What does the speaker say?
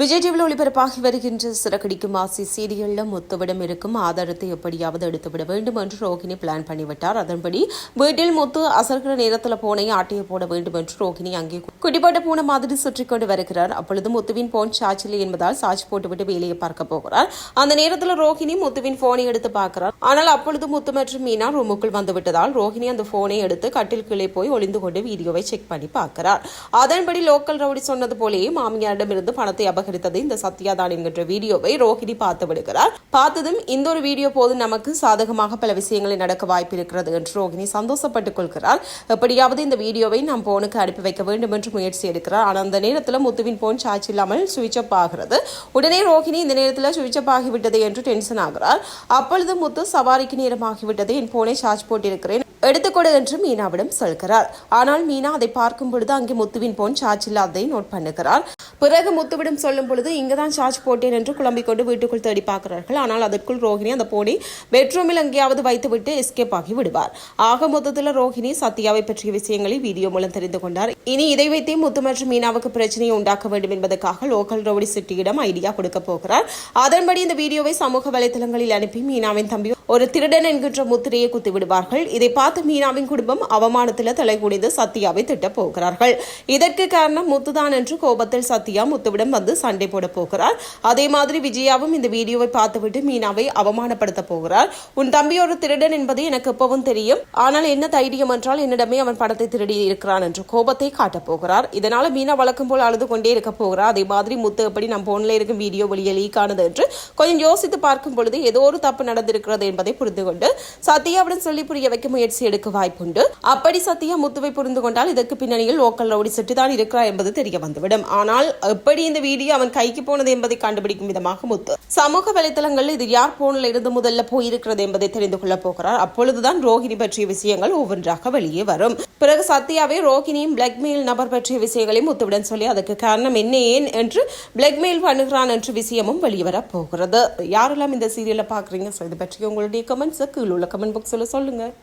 விஜய் டிவியில் ஒளிபரப்பாகி வருகின்ற சிறகடிக்கும் ஆசி சீரியல்ல முத்துவிடம் இருக்கும் ஆதாரத்தை எப்படியாவது எடுத்துவிட வேண்டும் என்று ரோகிணி பிளான் பண்ணிவிட்டார். அதன்படி வீட்டில் முத்து அசர்கிற நேரத்தில் போனை ஆட்டையை போட வேண்டும் என்று ரோகிணி அங்கே குடிபாட்ட பூனை மாதிரி சுற்றி கொண்டு வருகிறார். அப்பொழுது முத்துவின் போன் சாச்சில்லை என்பதால் சாட்சி போட்டுவிட்டு வேலையை பார்க்க போகிறார். அந்த நேரத்தில் ரோஹிணி முத்துவின் போனை எடுத்து பார்க்கிறார். ஆனால் அப்பொழுது முத்து மற்றும் மீனா ரூமுக்குள் வந்து விட்டதால் ரோஹிணி அந்த போனை எடுத்து கட்டில் கீழே போய் ஒளிந்து கொண்டு வீடியோவை செக் பண்ணி பார்க்கிறார். அதன்படி லோக்கல் ரவுடி சொன்னது போலேயே மாமியாரிடமிருந்து பணத்தை அபகரித்தது இந்த சத்யாதான் என்கின்ற வீடியோவை ரோஹிணி பார்த்து விடுகிறார். பார்த்ததும் இந்த ஒரு வீடியோ போது நமக்கு சாதகமாக பல விஷயங்களை நடக்க வாய்ப்பு இருக்கிறது என்று ரோஹிணி சந்தோஷப்பட்டுக் கொள்கிறார். எப்படியாவது இந்த வீடியோவை நம் போனுக்கு அனுப்பி வைக்க வேண்டும் என்று முயற்சி எடுக்கிறார். ஆனால் அந்த நேரத்தில் முத்துவின் போன் சார்ஜ் இல்லாமல் சுவிட்ச் அப் ஆகிறது. உடனே ரோஹிணி இந்த நேரத்தில் சுவிட்ச் அப் ஆகிவிட்டது என்று டென்ஷன் ஆகிறார். அப்பொழுது முத்து சவாரிக்கு நேரமாகிவிட்டது. என் போனை சார்ஜ் போட்டிருக்கிறேன். எடுத்துக்கொடு என்று மீனாவிடம் சொல்கிறார். ஆனால் மீனா அதை பார்க்கும் பொழுது அங்கே முத்துவின் போன் சார்ஜ் இல்லாததை நோட் பண்ணுகிறார் பிறகு முத்துவிடம் சொல்லும் பொழுது இங்குதான் சார்ஜ் போட்டேன் என்று குழம்பிக் கொண்டு வீட்டுக்குள் தேடி பார்க்கிறார்கள். ஆனால் அதற்குள் ரோஹிணி அந்த போனை பெட்ரூமில் எங்கேயாவது வைத்துவிட்டு எஸ்கேப் ஆகி விடுவார். ஆக மொத்தத்தில் ரோஹிணி சத்யாவை பற்றிய விஷயங்களை வீடியோ மூலம் தெரிந்து கொண்டார். இனி இதை வைத்தே முத்து மற்றும் மீனாவுக்கு பிரச்சனையை உண்டாக்க வேண்டும் என்பதற்காக லோக்கல் ரவுடி சிட்டியிடம் ஐடியா கொடுக்க போகிறார். அதன்படி இந்த வீடியோவை சமூக வலைதளங்களில் அனுப்பி மீனாவின் தம்பி ஒரு திருடன் என்கின்ற முத்திரையை குத்தி விடுவார்கள். இதை பார்த்து மீனாவின் குடும்பம் அவமானத்தில் தலைகுனிந்து சத்யாவை திட்டப் போகிறார்கள். இதற்கு காரணம் முத்துதான் என்று கோபத்தில் சத்யா முத்துவிடம் வந்து சண்டை போட போகிறார். அதே மாதிரி விஜயாவும் இந்த வீடியோவை பார்த்துவிட்டு மீனாவை அவமானப்படுத்த போகிறார். உன் தம்பி ஒரு திருடன் என்பது எனக்கு எப்பவும் தெரியும். ஆனால் என்ன தைரியம் என்றால் என்னிடமே அவன் பணத்தை திருடி இருக்கிறான் என்று கோபத்தை காட்டப் போகிறார். இதனால மீனா வழக்கம் போல் அழுது கொண்டே இருக்க போகிறார். அதே மாதிரி முத்து எப்படி நம் போன்ல இருக்கும் வீடியோ வெளியே லீக் ஆனது என்று கொஞ்சம் யோசித்து பார்க்கும் பொழுது ஏதோ ஒரு தப்பு நடந்திருக்கிறது என்பது என்பதை புரிந்து கொண்டு சத்யாவுடன் சொல்லி புரிய வைக்க முயற்சி எடுக்க வாய்ப்புண்டு. அப்படி சத்யா முத்துவை புரிந்து கொண்டால் இதற்கு பின்னணியில் லோக்கல் ரவுடி செட்டு தான் இருக்கிறார் என்பது தெரிய வந்துவிடும். ஆனால் எப்படி இந்த வீடியோ அவன் கைக்கு போனது என்பதை கண்டுபிடிக்கும் விதமாக முத்து. சமூக வலைதளங்களில் இது யார் போன்ல இருந்து முதல்ல போயிருக்கிறது என்பதை தெரிந்து கொள்ளப் போகிறார். அப்பொழுதுதான் ரோஹிணி பற்றிய விஷயங்கள் ஒவ்வொன்றாக வெளியே வரும். பிறகு சத்யாவை ரோஹிணியும் பிளாக்மெயில் நபர் பற்றிய விஷயங்களையும் முத்துவிடன் சொல்லி அதுக்கு காரணம் என்ன ஏன் என்று பிளாக்மெயில் பண்ணுகிறான் என்ற விஷயமும் வெளிவர போகிறது. யாரெல்லாம் இந்த சீரியலை பார்க்குறீங்க? ஸோ இது பற்றி உங்களுடைய கமெண்ட்ஸை கீழே உள்ள கமெண்ட் பாக்ஸில் சொல்லுங்கள்